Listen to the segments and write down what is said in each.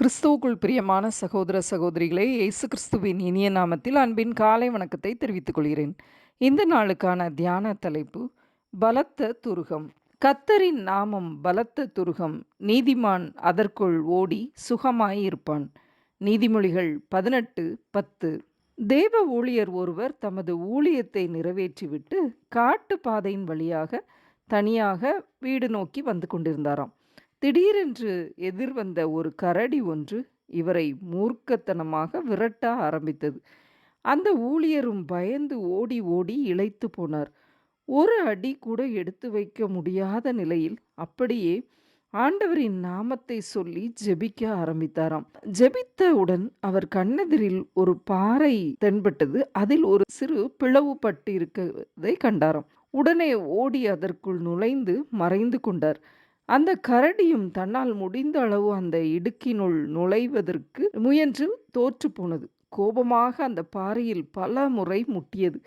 கிறிஸ்துவுக்குள் பிரியமான சகோதர சகோதரிகளே இயேசு கிறிஸ்துவின் இனிய நாமத்தில் அன்பின் காலை வணக்கத்தை தெரிவித்துக் கொள்கிறேன். இந்த நாளுக்கான தியான தலைப்பு பலத்த துருகம். கத்தரின் நாமம் பலத்த துருகம். நீதிமான் அதற்குள் ஓடி சுகமாயிருப்பான். நீதிமொழிகள் பதினெட்டு பத்து. தேவ ஊழியர் ஒருவர் தமது ஊழியத்தை நிறைவேற்றிவிட்டு காட்டு பாதையின் வழியாக தனியாக வீடு நோக்கி வந்து கொண்டிருந்தாராம். திடீரென்று எதிர்வந்த ஒரு கரடி ஒன்று இவரை மூர்க்கத்தனமாக விரட்ட ஆரம்பித்தது. அந்த ஊழியரும் பயந்து ஓடி ஓடி இழைத்து போனார். ஒரு அடி கூட எடுத்து வைக்க முடியாத நிலையில் அப்படியே ஆண்டவரின் நாமத்தை சொல்லி ஜெபிக்க ஆரம்பித்தாராம். ஜெபித்தவுடன் அவர் கண்ணெதிரில் ஒரு பாறை தென்பட்டது. அதில் ஒரு சிறு பிளவு பட்டு இருக்கதை கண்டாராம். உடனே ஓடி அதற்குள் நுழைந்து மறைந்து கொண்டார். அந்த கரடியும் தன்னால் முடிந்த அளவு அந்த இடுக்கினுள் நுழைவதற்கு முயன்று தோற்று போனது. கோபமாக அந்த பாறையில் பல முறை முட்டியது.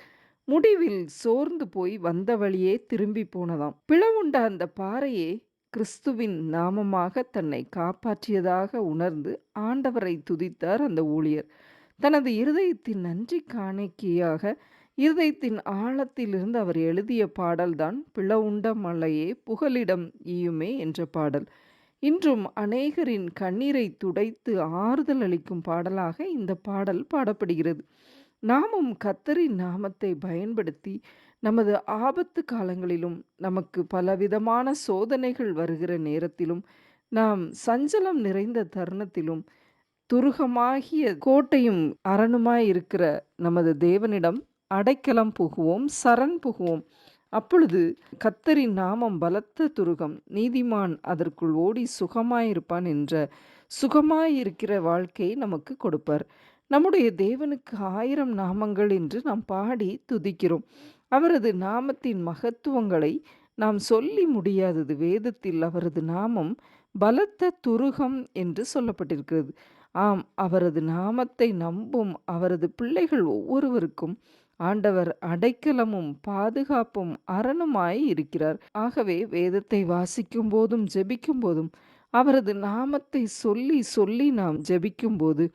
முடிவில் சோர்ந்து போய் வந்த வழியே திரும்பி போனதாம். பிளவுண்ட அந்த பாறையே கிறிஸ்துவின் நாமமாக தன்னை காப்பாற்றியதாக உணர்ந்து ஆண்டவரை துதித்தார் அந்த ஊழியர். தனது இருதயத்தின் நன்றி காணிக்கையாக இருதயத்தின் ஆழத்திலிருந்து அவர் எழுதிய பாடல்தான் பிளவுண்ட மலையே புகலிடம் ஈயுமே என்ற பாடல். இன்றும் அநேகரின் கண்ணீரை துடைத்து ஆறுதல் அளிக்கும் பாடலாக இந்த பாடல் பாடப்படுகிறது. நாமும் கத்தரின் நாமத்தை பயன்படுத்தி நமது ஆபத்து காலங்களிலும் நமக்கு பலவிதமான சோதனைகள் வருகிற நேரத்திலும் நாம் சஞ்சலம் நிறைந்த தருணத்திலும் துருகமாகிய கோட்டையும் அரணுமாய் இருக்கிற நமது தேவனிடம் அடைக்கலம் புகுவோம் சரண் புகுவோம். அப்பொழுது கத்தரின் நாமம் பலத்த துருகம். நீதிமான் அதற்குள் ஓடி சுகமாயிருப்பான் என்ற சுகமாயிருக்கிற வாழ்க்கையை நமக்கு கொடுப்பார். நம்முடைய தேவனுக்கு ஆயிரம் நாமங்கள் என்று நாம் பாடி துதிக்கிறோம். அவரது நாமத்தின் மகத்துவங்களை நாம் சொல்லி முடியாதது வேதத்தில் அவரது நாமம் பலத்த துருகம் என்று சொல்லப்பட்டிருக்கிறது. ஆம் அவரது நாமத்தை நம்பும் அவரது பிள்ளைகள் ஒவ்வொருவருக்கும் ஆண்டவர் அடைக்கலமும் பாதுகாப்பும் அரணுமாய் இருக்கிறார். ஆகவே வேதத்தை வாசிக்கும் போதும் ஜெபிக்கும் போதும் அவரது நாமத்தை சொல்லி சொல்லி நாம் ஜெபிக்கும் போது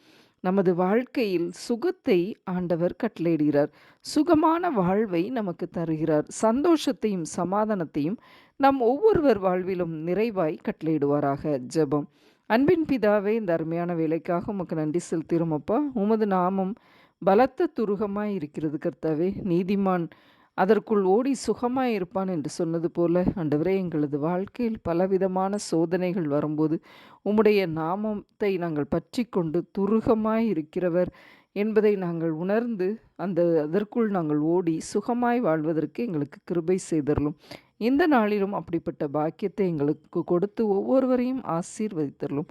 நமது வாழ்க்கையில் சுகத்தை ஆண்டவர் கட்டளையிடுகிறார். சுகமான வாழ்வை நமக்கு தருகிறார். சந்தோஷத்தையும் சமாதானத்தையும் நம் ஒவ்வொருவர் வாழ்விலும் நிறைவாய் கட்டளையிடுவாராக. ஜெபம். அன்பின் பிதாவே இந்த அருமையான வேலைக்காக உமக்கு நன்றி செலுத்திரும் அப்பா. உமது நாமம் பலத்த துருகமாய் இருக்கிறது கர்த்தாவே நீதிமான் அதற்குள் ஓடி சுகமாய் இருப்பான் என்று சொன்னது போல அண்டவரே எங்களது வாழ்க்கையில் பலவிதமான சோதனைகள் வரும்போது உம்முடைய நாமத்தை நாங்கள் பற்றி கொண்டு துருகமாய் இருக்கிறவர் என்பதை நாங்கள் உணர்ந்து அந்த அதற்குள் நாங்கள் ஓடி சுகமாய் வாழ்வதற்கு எங்களுக்கு கிருபை செய்தரலும் இந்த நாளிலும் அப்படிப்பட்ட பாக்கியத்தை எங்களுக்கு கொடுத்து ஒவ்வொருவரையும் ஆசீர்வதித்தரலும்